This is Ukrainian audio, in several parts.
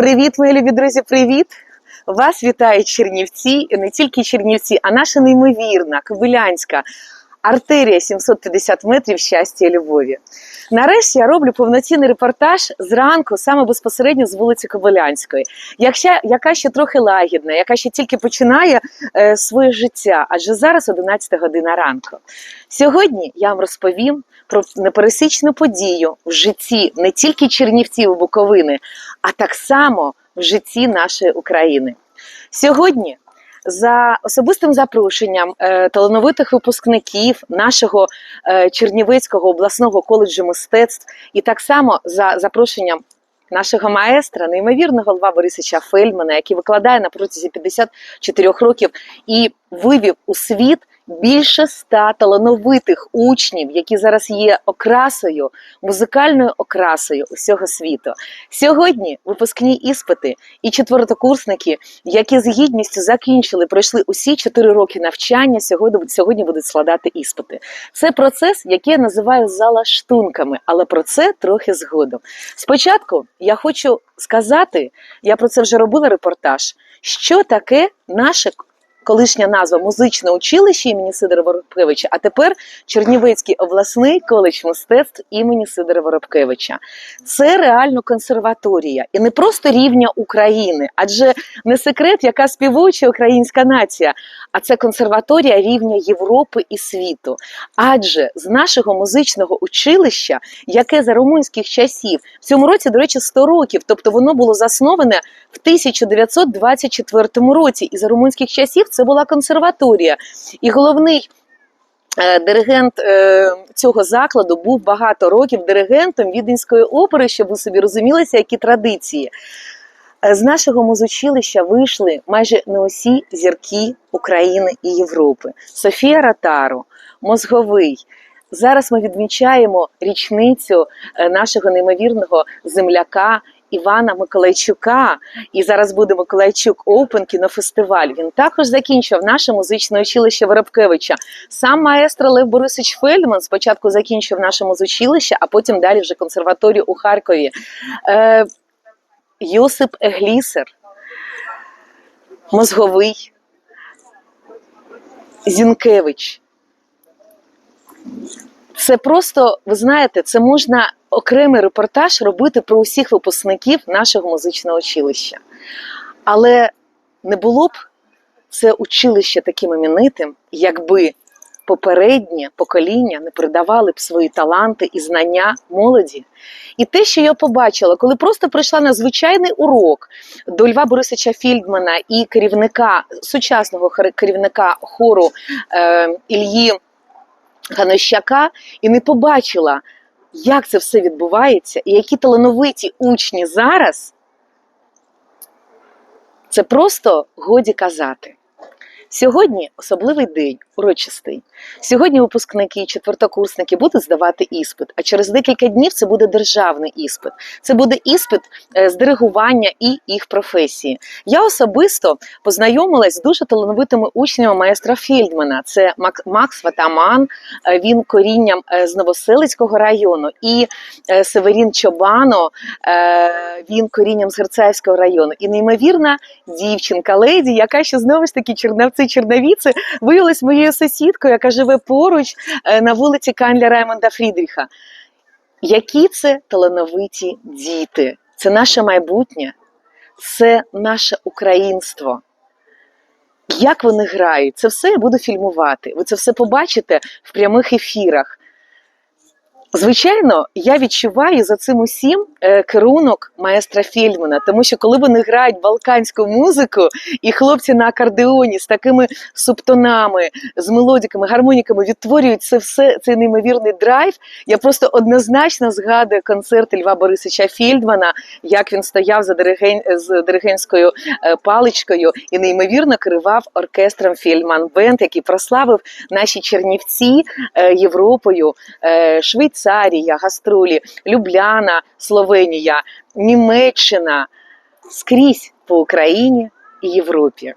Привіт, мої любі друзі, привіт! Вас вітають Чернівці, не тільки Чернівці, а наша неймовірна Кобилянська артерія 750 метрів щастя і любові. Нарешті я роблю повноцінний репортаж зранку, саме безпосередньо з вулиці Кобилянської, яка, ще трохи лагідна, яка ще тільки починає е, своє життя, адже зараз 11 година ранку. Сьогодні я вам розповім про непересічну подію в житті не тільки Чернівців Буковини, а так само в житті нашої України. Сьогодні за особистим запрошенням е, талановитих випускників нашого е, Чернівецького обласного коледжу мистецтв, і так само за запрошенням нашого маестра, неймовірного Льва Борисовича Фельмана, який викладає на протязі 54 років і вивів у світ більше ста талановитих учнів, які зараз є окрасою, музикальною окрасою усього світу. Сьогодні випускні іспити і четвертокурсники, які з гідністю закінчили, пройшли усі 4 роки навчання, сьогодні, сьогодні будуть складати іспити. Це процес, який я називаю залаштунками, але про це трохи згодом. Спочатку я хочу сказати, я про це вже робила репортаж, що таке наше колишня назва музичне училище імені Сидора Воробкевича, а тепер Чернівецький обласний коледж мистецтв імені Сидора Воробкевича. Це реально консерваторія і не просто рівня України, адже не секрет, яка співуча українська нація, а це консерваторія рівня Європи і світу. Адже з нашого музичного училища, яке за румунських часів в цьому році, до речі, 100 років, тобто воно було засноване в 1924 році, і за румунських часів це була консерваторія. І головний е, диригент е, цього закладу був багато років диригентом Віденської опери, щоб ви собі розумілися, які традиції. Е, З нашого музучилища вийшли майже не усі зірки України і Європи. Софія Ротару, Мозговий. Зараз ми відмічаємо річницю нашого неймовірного земляка Івана Миколайчука. І зараз буде Миколайчук Оупен кінофестиваль. Він також закінчив наше музичне училище Воробкевича. Сам маестро Лев Борисович Фельдман спочатку закінчив наше музучилище, а потім далі вже консерваторію у Харкові. Е, Йосип Еглісер, Мозговий, Зінкевич. Це просто, ви знаєте, це можна окремий репортаж робити про усіх випускників нашого музичного училища. Але не було б це училище таким іменитим, якби попереднє покоління не передавали б свої таланти і знання молоді. І те, що я побачила, коли просто прийшла на звичайний урок до Льва Борисовича Фільдмана і керівника сучасного керівника хору е, Ільї Ганощака, і не побачила, як це все відбувається, і які талановиті учні зараз, це просто годі казати. Сьогодні особливий день, урочистий. Сьогодні випускники і четвертокурсники будуть здавати іспит, а через декілька днів це буде державний іспит. Це буде іспит е, з диригування і їх професії. Я особисто познайомилась з дуже талановитими учнями маестра Фельдмана. Це Макс Ватаман, е, він корінням е, з Новоселицького району, і Северін Чобано, він корінням з Герцаївського району. І неймовірна дівчинка, леді, яка ще знову ж таки чернавці чернавіці виявилась моєю сусідкою, яка живе поруч е, на вулиці Канля Раймонда Фрідріха. Які це талановиті діти? Це наше майбутнє, це наше українство. Як вони грають, це все я буду фільмувати. Ви це все побачите в прямих ефірах. Звичайно, я відчуваю за цим усім е, керунок маестра Фельдмана, тому що коли вони грають балканську музику, і хлопці на акордеоні з такими субтонами, з мелодиками, гармоніками відтворюють це все, цей неймовірний драйв. Я просто однозначно згадую концерт Льва Борисовича Фельдмана, як він стояв за дириген... з диригентською е, паличкою і неймовірно керував оркестром Фельдман Бенд, який прославив наші Чернівці е, Європою, е, Швейцарія, гастролі, Любляна, Словенія, Німеччина скрізь по Україні і Європі.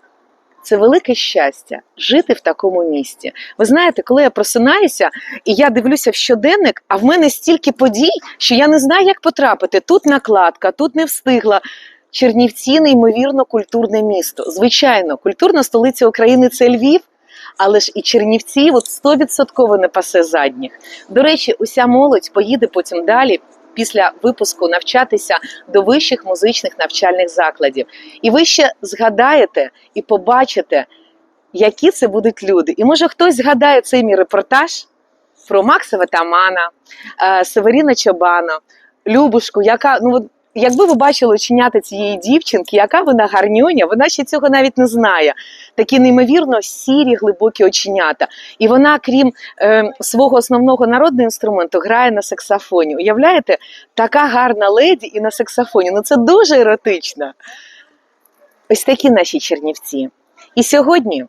Це велике щастя жити в такому місті. Ви знаєте, коли я просинаюся і я дивлюся в щоденник, а в мене стільки подій, що я не знаю, як потрапити. Тут накладка, тут не встигла. Чернівці неймовірно культурне місто. Звичайно, культурна столиця України це Львів, але ж і Чернівці от 100% не пасе задніх. До речі, уся молодь поїде потім далі. Після випуску навчатися до вищих музичних навчальних закладів. І ви ще згадаєте і побачите, які це будуть люди. І може хтось згадає цей мій репортаж про Макса Ватамана, е, Северіна Чобана, Любушку, яка ну. Якби ви бачили оченята цієї дівчинки, яка вона гарнюня, вона ще цього навіть не знає. Такі неймовірно сірі, глибокі оченята. І вона, крім е, свого основного народного інструменту, грає на саксофоні. Уявляєте, така гарна леді і на саксофоні. Ну це дуже еротично. Ось такі наші чернівці. І сьогодні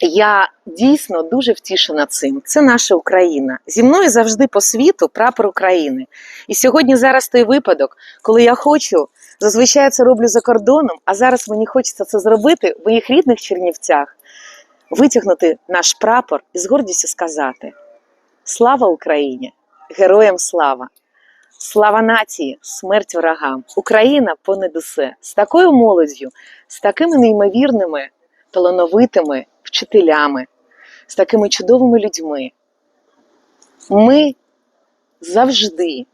я дійсно дуже втішена цим. Це наша Україна. Зі мною завжди по світу прапор України. І сьогодні зараз той випадок, коли я хочу, зазвичай це роблю за кордоном, а зараз мені хочеться це зробити в моїх рідних Чернівцях, витягнути наш прапор і з гордістю сказати: Слава Україні! Героям слава! Слава нації, смерть ворогам! Україна понад усе з такою молоддю, з такими неймовірними, талановитими вчителями, з такими чудовими людьми. Ми завжди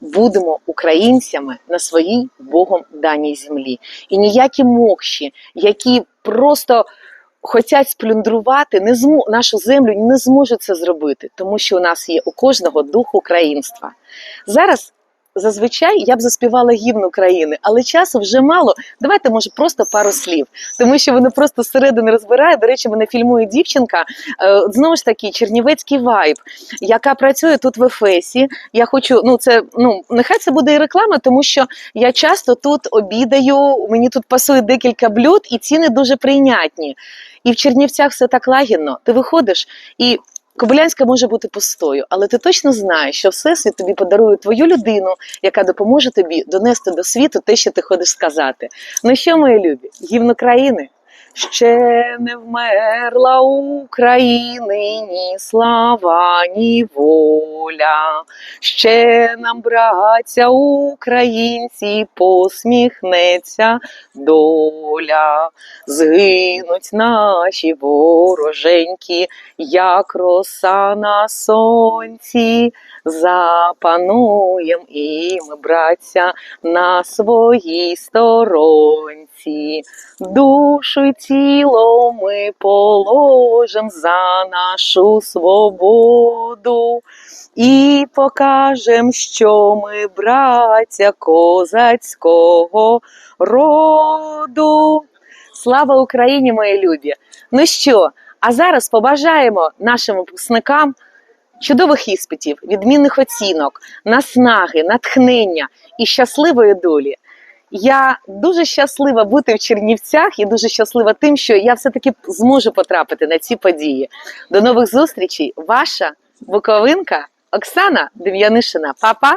будемо українцями на своїй Богом даній землі. І ніякі мокші, які просто хочуть сплюндрувати не змо... нашу землю, не зможуть це зробити, тому що у нас є у кожного дух українства. Зараз. Зазвичай я б заспівала гімн України, але часу вже мало. Давайте, може, просто пару слів, тому що воно просто зсередини розбирає. До речі, мене фільмує дівчинка. е, Знову ж таки, чернівецький вайб, яка працює тут в Ефесі. Я хочу, ну це ну нехай це буде і реклама, тому що я часто тут обідаю. Мені тут пасує декілька блюд, і ціни дуже прийнятні. І в Чернівцях все так лагідно. Ти виходиш і. Кобилянська може бути пустою, але ти точно знаєш, що Всесвіт тобі подарує твою людину, яка допоможе тобі донести до світу те, що ти ходиш сказати. Ну що, мої любі, гімн України? Ще не вмерла України ні слава, ні воля. Ще нам, браття українці, посміхнеться доля. Згинуть наші вороженьки, як роса на сонці. Запануєм і ми, браття, на своїй сторонці. Душу й тіло ми положим за нашу свободу і покажем, що ми браття козацького роду. Слава Україні, мої любі! Ну що, а зараз побажаємо нашим випускникам чудових іспитів, відмінних оцінок, наснаги, натхнення і щасливої долі. Я дуже щаслива бути в Чернівцях і дуже щаслива тим, що я все-таки зможу потрапити на ці події. До нових зустрічей, ваша Буковинка Оксана Дем'янишина. Папа!